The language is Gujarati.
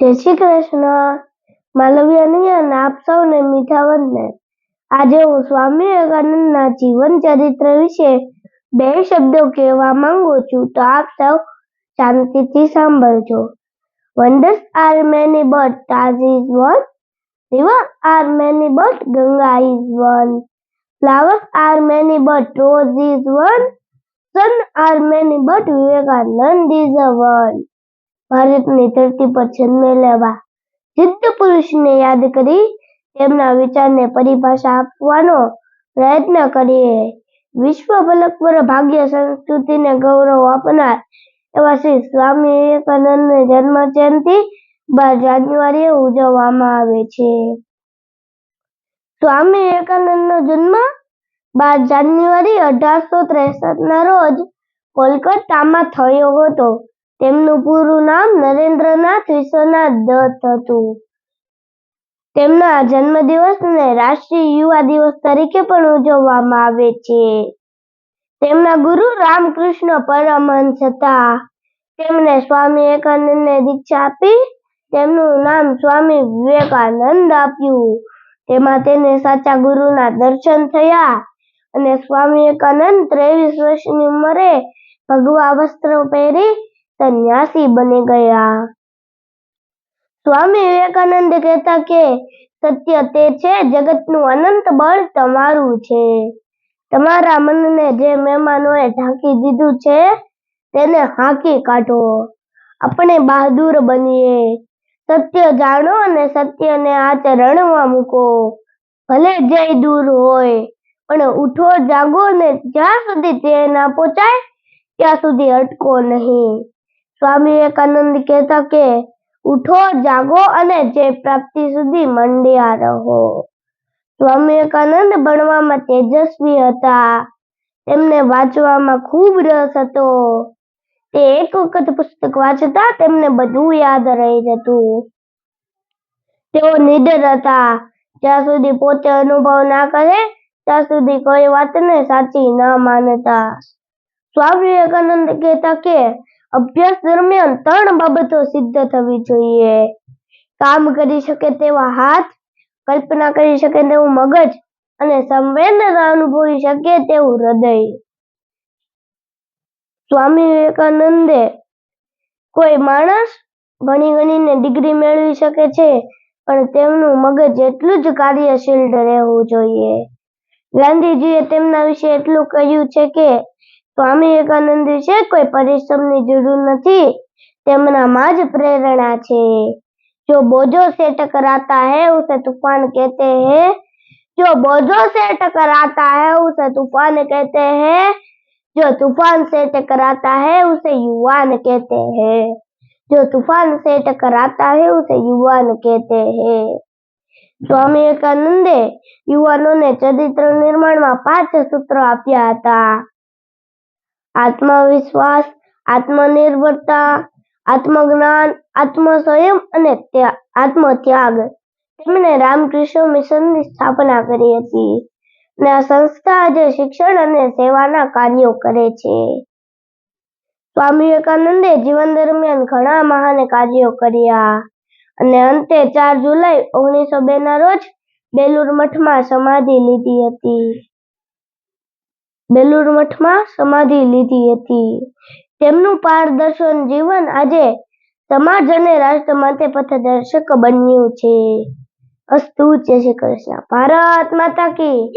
જય શ્રી કૃષ્ણ માલવ્યની અને આપ સૌને મીઠા વંદન આજે હું સ્વામી વિવેકાનંદના જીવન ચરિત્ર વિશે બે શબ્દો કહેવા માંગુ છું, તો આપ સૌ શાંતિથી સાંભળજો. Wonders are many but, Taj is one. River are many but, Ganga is one. Flowers are many but, rose is one. Son are many but, Vivekananda is a one. ભારતની ધરતી પર જન્મેલા સિદ્ધ પુરુષને યાદ કરી તેમના વિચારને પરિભાષા આપવાનો પ્રયત્ન કરીએ. વિશ્વ ફલક પર ભાગ્ય સંસ્કૃતિને ગૌરવ આપનાર એવા શ્રી સ્વામી વિવેકાનંદની જન્મ જયંતિ બાર જાન્યુઆરીએ ઉજવવામાં આવે છે. સ્વામી વિવેકાનંદનો જન્મ બાર જાન્યુઆરી અઢારસો ત્રેસઠ ના રોજ કોલકાતામાં થયો હતો. તેમનું પૂરું નામ નરેન્દ્રનાથ વિશ્વનાથ દત્ત હતું. તેમના જન્મદિવસને રાષ્ટ્રીય યુવા દિવસ તરીકે પણ ઉજવવામાં આવે છે. તેમના ગુરુ રામકૃષ્ણ પરમહંસ હતા. તેમણે સ્વામી વિવેકાનંદને દીક્ષા આપી તેમનું નામ સ્વામી વિવેકાનંદ આપ્યું. તેમાં તેને સાચા ગુરુના દર્શન થયા અને સ્વામી વિવેકાનંદ ત્રેવીસ વર્ષની ઉંમરે ભગવા વસ્ત્ર પહેરી સંન્યાસી બની ગયા. સ્વામી વિવેકાનંદ કહેતા કે, સત્ય તે છે, જગતનું અનંત બળ તમારું છે. તમારા મનને જે મહેમાનોએ ઢાંકી દીધું છે, તેને હાંકી કાઢો. આપણે બહાદુર બનીએ. સત્ય જાણો અને સત્યને આચરણમાં મૂકો. ભલે જય દૂર હોય, પણ ઉઠો, જાગો ને જ્યાં સુધી તે ના પહોંચાય, ત્યાં સુધી અટકો નહીં. સ્વામી વિવેકાનંદ કહેતા કે, ઉઠો, જાગો અને જે પ્રાપ્તિ સુધી મંડ્યા રહો. સ્વામી વિવેકાનંદ ભણવામાં તેજસ્વી હતા. તેમને વાંચવામાં ખૂબ રસ હતો. તે એક વખત પુસ્તક વાંચતા તેમને બધું યાદ રહી જતું. તેઓ નિડર હતા. જ્યાં સુધી પોતે અનુભવ ના કરે, ત્યાં સુધી કોઈ વાતને સાચી ન માનતા. સ્વામી વિવેકાનંદ કહેતા કે અભ્યાસ દરમિયાન ત્રણ બાબતો સિદ્ધ થવી જોઈએ. કામ કરી શકે તેવા હાથ, કલ્પના કરી શકે તેવું મગજ અને સંવેદના અનુભવી શકે તેવું હૃદય. સ્વામી વિવેકાનંદે કોઈ માણસ ભણી ગણીને ડિગ્રી મેળવી શકે છે, પણ તેમનું મગજ એટલું જ કાર્યશીલ રહેવું જોઈએ. ગાંધીજીએ તેમના વિશે એટલું કહ્યું છે કે સ્વામી વિવેકાનંદ વિશે કોઈ પરિશ્રમની જરૂર નથી તેમનામાં જ પ્રેરણા છે जो बोझों से टकराता है उसे तूफान कहते हैं जो बोझों से टकराता है उसे तूफान कहते हैं जो तूफान से टकराता है उसे युवान कहते हैं जो तूफान से टकराता है उसे युवान कहते हैं સ્વામી વિવેકાનંદે યુવાનોને ચરિત્ર નિર્માણમાં પાંચ સૂત્રો આપ્યા હતા આત્મવિશ્વાસ, આત્મનિર્ભરતા, આત્મજ્ઞાન, આત્મસંયમ અને આત્મત્યાગ. તેમણે રામકૃષ્ણ મિશનની સ્થાપના કરી હતી અને આ સંસ્થા આજે શિક્ષણ અને સેવાના કાર્યો કરે છે. સ્વામી વિવેકાનંદે જીવન દરમિયાન ઘણા મહાન કાર્યો કર્યા અને અંતે ચાર જુલાઈ ઓગણીસો બે ના રોજ બેલુર મઠમાં સમાધિ લીધી હતી. બેલુર મઠમાં સમાધિ લીધી હતી. તેમનું પારદર્શન જીવન આજે સમાજ અને રાષ્ટ્ર માટે પથદર્શક બન્યું છે. અસ્તુ, જય શ્રી કૃષ્ણ. ભારત માતા કી.